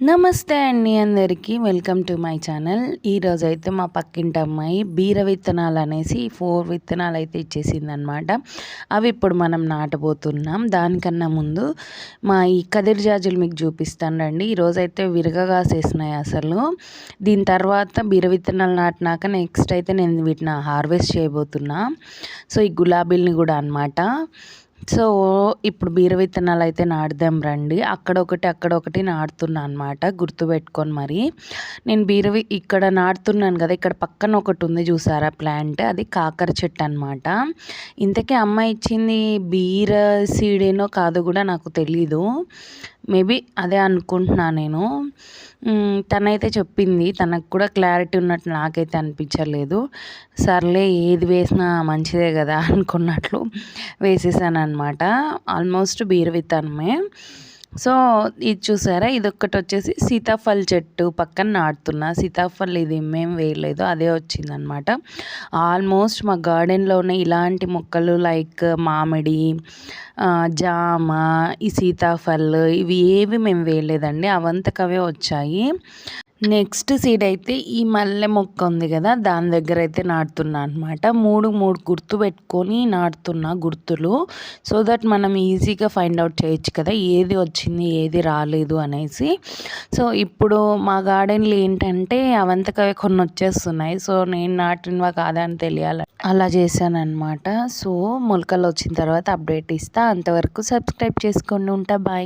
నమస్తే అండి అందరికీ. Welcome to my channel. ఈరోజు అయితే మా పక్కింటి అమ్మాయి బీర విత్తనాలు అనేసి ఫోర్ విత్తనాలు అయితే ఇచ్చేసింది అనమాట అవి ఇప్పుడు మనం నాటబోతున్నాం. దానికన్నా ముందు మా ఈ కదిరి జాజులు మీకు చూపిస్తాను రండి ఈరోజు అయితే విరగగా చేసినాయి అసలు. దీని తర్వాత బీర విత్తనాలు నాటినాక నెక్స్ట్ అయితే నేను వీటిని హార్వెస్ట్ చేయబోతున్నా. సో ఈ గులాబీల్ని కూడా అనమాట సో ఇప్పుడు బీర విత్తనాలు అయితే నాటుదాం రండి. అక్కడ ఒకటి అక్కడ ఒకటి నాటుతున్నా అనమాట గుర్తుపెట్టుకొని మరి. నేను బీరవి ఇక్కడ నాటుతున్నాను కదా ఇక్కడ పక్కన ఒకటి ఉంది చూసారా ప్లాంట్? అది కాకర చెట్టు అనమాట ఇంతకీ అమ్మ ఇచ్చింది బీర సీడేనో కాదో కూడా నాకు తెలీదు. మేబీ అదే అనుకుంటున్నా నేను. తనైతే చెప్పింది తనకు కూడా క్లారిటీ ఉన్నట్టు నాకైతే అనిపించలేదు. సర్లే ఏది వేసినా మంచిదే కదా అనుకున్నట్లు వేసేసాను అనమాట ఆల్మోస్ట్ బీర విత్తనమే సో ఇది చూసారా? ఇది ఒక్కటి వచ్చేసి సీతాఫల్ చెట్టు పక్కన నాటుతున్నా. సీతాఫల్ ఇది మేము వేయలేదు అదే వచ్చిందనమాట. ఆల్మోస్ట్ మా గార్డెన్లోనే ఇలాంటి మొక్కలు లైక్ మామిడి జామ ఈ సీతాఫల్ ఇవి ఏవి మేము వేయలేదండి. అవంతకవే వచ్చాయి. నెక్స్ట్ సీడ్ అయితే ఈ మల్లె మొక్క ఉంది కదా దాని దగ్గర అయితే నాటుతున్నా అనమాట మూడు మూడు గుర్తు పెట్టుకొని నాటుతున్నా గుర్తులు సో దట్ మనం ఈజీగా ఫైండ్ అవుట్ చేయొచ్చు కదా ఏది వచ్చింది ఏది రాలేదు అనేసి. సో ఇప్పుడు మా గార్డెన్లో ఏంటంటే అవంతకవే కొన్ని వచ్చేస్తున్నాయి. సో నేను నాటినవా కాదా అని తెలియాలి అలా చేశాను సో మొలకలు వచ్చిన తర్వాత అప్డేట్ ఇస్తా. అంతవరకు సబ్స్క్రైబ్ చేసుకోండి ఉంటా. బాయ్